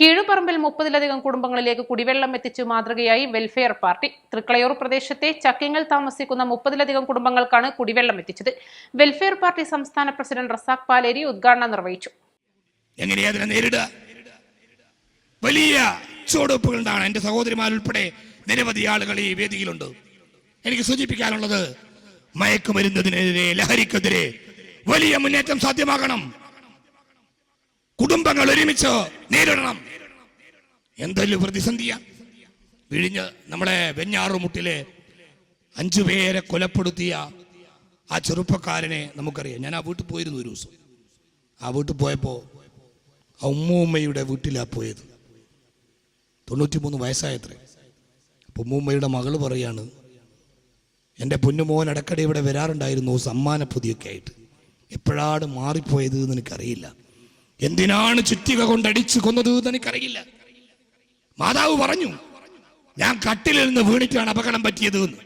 കീഴുപറമ്പിൽ മുപ്പതിലധികം കുടുംബങ്ങളിലേക്ക് കുടിവെള്ളം എത്തിച്ചു മാതൃകയായി വെൽഫെയർ പാർട്ടി തൃക്കളയൂർ പ്രദേശത്തെ ചക്കിങ്ങൽ താമസിക്കുന്ന മുപ്പതിലധികം കുടുംബങ്ങൾക്കാണ് കുടിവെള്ളം എത്തിച്ചത്. വെൽഫെയർ പാർട്ടി സംസ്ഥാന പ്രസിഡന്റ് റസാഖ് പാലേരി ഉദ്ഘാടനം നിർവഹിച്ചു. വലിയ ചുവടുവെപ്പുകളുണ്ടാണ് എന്റെ സഹോദരിമാരുൾപ്പെടെ നിരവധി ആളുകൾ ഈ വേദിയിലുണ്ട്. എനിക്ക് സൂചിപ്പിക്കാനുള്ളത് മയക്കുമരുന്നതിനെതിരെ ലഹരിക്കെതിരെ വലിയ മുന്നേറ്റം സാധ്യമാകണം. കുടുംബങ്ങൾ ഒരുമിച്ച് നേരിടണം. എന്തെല്ലാം പ്രതിസന്ധിയാ? വിഴിഞ്ഞ് നമ്മളെ വെഞ്ഞാറുമുട്ടിലെ അഞ്ചു പേരെ കൊലപ്പെടുത്തിയ ആ ചെറുപ്പക്കാരനെ നമുക്കറിയാം. ഞാൻ ആ വീട്ടിൽ പോയിരുന്നു ഒരു ദിവസം. ആ വീട്ടിൽ പോയപ്പോൾ ആ ഉമ്മൂമ്മയുടെ വീട്ടിലാണ് പോയത്. തൊണ്ണൂറ്റിമൂന്ന് വയസ്സായത്രേ. അപ്പോൾ ഉമ്മൂമ്മയുടെ മകൾ പറയാണ് എന്റെ പൊന്നുമോൻ ഇടയ്ക്കിടെ ഇവിടെ വരാറുണ്ടായിരുന്നു സമ്മാന പൊതിയൊക്കെ ആയിട്ട്. എപ്പോഴാണ് മാറിപ്പോയത് എന്ന് എനിക്കറിയില്ല. എന്തിനാണ് ചുറ്റിക കൊണ്ടടിച്ച് കൊന്നത് എന്ന് എനിക്കറിയില്ല. മാതാവ് പറഞ്ഞു ഞാൻ കട്ടിലിൽ നിന്ന് വീണിട്ടാണ് അപകടം പറ്റിയത് എന്ന്.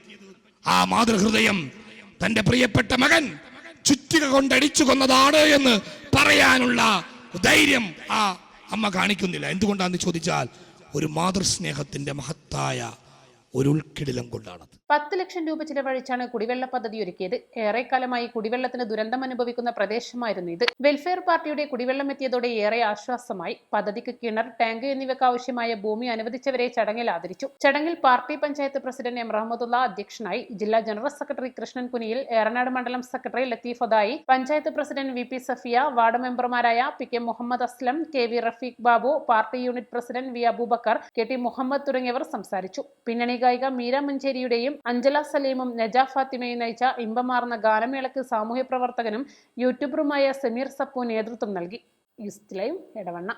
ആ മാതൃഹൃദയം തന്റെ പ്രിയപ്പെട്ട മകൻ ചുറ്റിക കൊണ്ടടിച്ചു കൊന്നതാണ് എന്ന് പറയാനുള്ള ധൈര്യം ആ അമ്മ കാണിക്കുന്നില്ല. എന്തുകൊണ്ടാന്ന് ചോദിച്ചാൽ ഒരു മാതൃസ്നേഹത്തിന്റെ മഹത്തായ ഒരു ഉൾക്കിടിലം കൊണ്ടാണത്. പത്ത് ലക്ഷം രൂപ ചിലവഴിച്ചാണ് കുടിവെള്ള പദ്ധതി ഒരുക്കിയത്. ഏറെക്കാലമായി കുടിവെള്ളത്തിന് ദുരന്തം അനുഭവിക്കുന്ന പ്രദേശമായിരുന്നു ഇത്. വെൽഫെയർ പാർട്ടിയുടെ കുടിവെള്ളം എത്തിയതോടെ ഏറെ ആശ്വാസമായി. പദ്ധതിക്ക് കിണർ ടാങ്ക് എന്നിവയ്ക്ക് ആവശ്യമായ ഭൂമി അനുവദിച്ചവരെ ചടങ്ങിൽ ആദരിച്ചു. ചടങ്ങിൽ party panchayat president M. Rahmathulla അധ്യക്ഷനായി ജില്ലാ ജനറൽ സെക്രട്ടറി കൃഷ്ണൻ കുനിയിൽ ഏറനാട് മണ്ഡലം secretary Latheef Othayi panchayat president V. P. Safiya ward മെമ്പർമാരായ P. K. Muhammad Aslam K. V. Rafeeq Babu party unit president V. Abubakar K. T. Muhammad തുടങ്ങിയവർ സംസാരിച്ചു. പിന്നണി ഗായിക മീര മഞ്ചേരിയുടെയും അഞ്ജല സലീമും നജ ഫാത്തിമയും നയിച്ച ഇമ്പമാർന്ന ഗാനമേളയ്ക്ക് സാമൂഹ്യ പ്രവർത്തകനും യൂട്യൂബറുമായ സമീർ സപ്പു നേതൃത്വം നൽകി. യുസ്തിലയും ഇടവണ്ണ